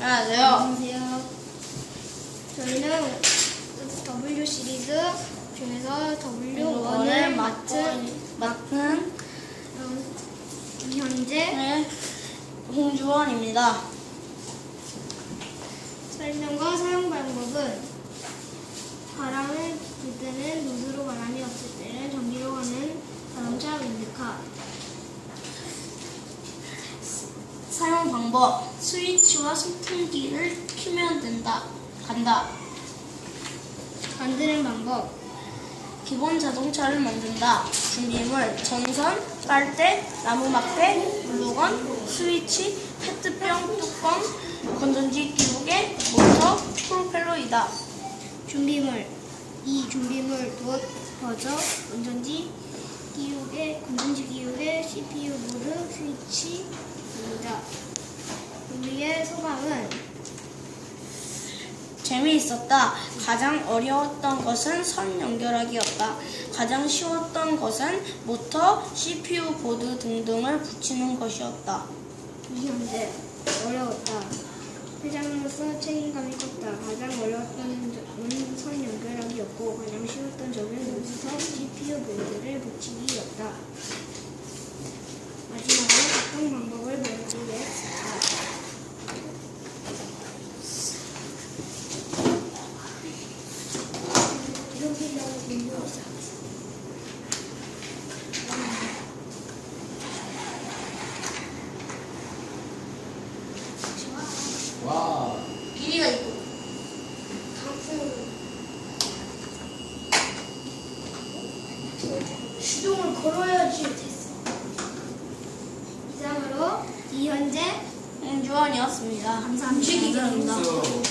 안녕하세요. 안녕하세요. 저희는 W 시리즈 중에서 W1을 맡은 맡은 음, 이현재 네, 홍주원입니다. 설명과 사용 방법은 바람을 불 때는 노즈로 바람이 없을 때는 전기로 가는 자동차 윈드카 방법 스위치와 선풍기를 키면 된다. 간다. 만드는 방법 기본 자동차를 만든다. 준비물 전선, 빨대, 나무 막대, 물로건, 스위치, 페트병 뚜껑, 건전지 끼우개, 모터, 프로펠러이다. 준비물 이 준비물 돗, 버저, 운전지, 기우개, 건전지 기우개, CPU 보드, 스위치입니다. 우리의 소감은 재미있었다. 가장 어려웠던 것은 선 연결하기였다. 가장 쉬웠던 것은 모터, CPU 보드 등등을 붙이는 것이었다. 이현재 어려웠다. 회장으로서 책임감이 컸다. 가장 어려웠던 점은 선 연결하기였고 가장 쉬웠던 점은 모터, CPU 보드를 붙이기였다. 마지막으로 각종 방법을 보여주겠다. 시동을 걸어야지 됐어. 이상으로 이현재 홍주원이었습니다. 감사합니다.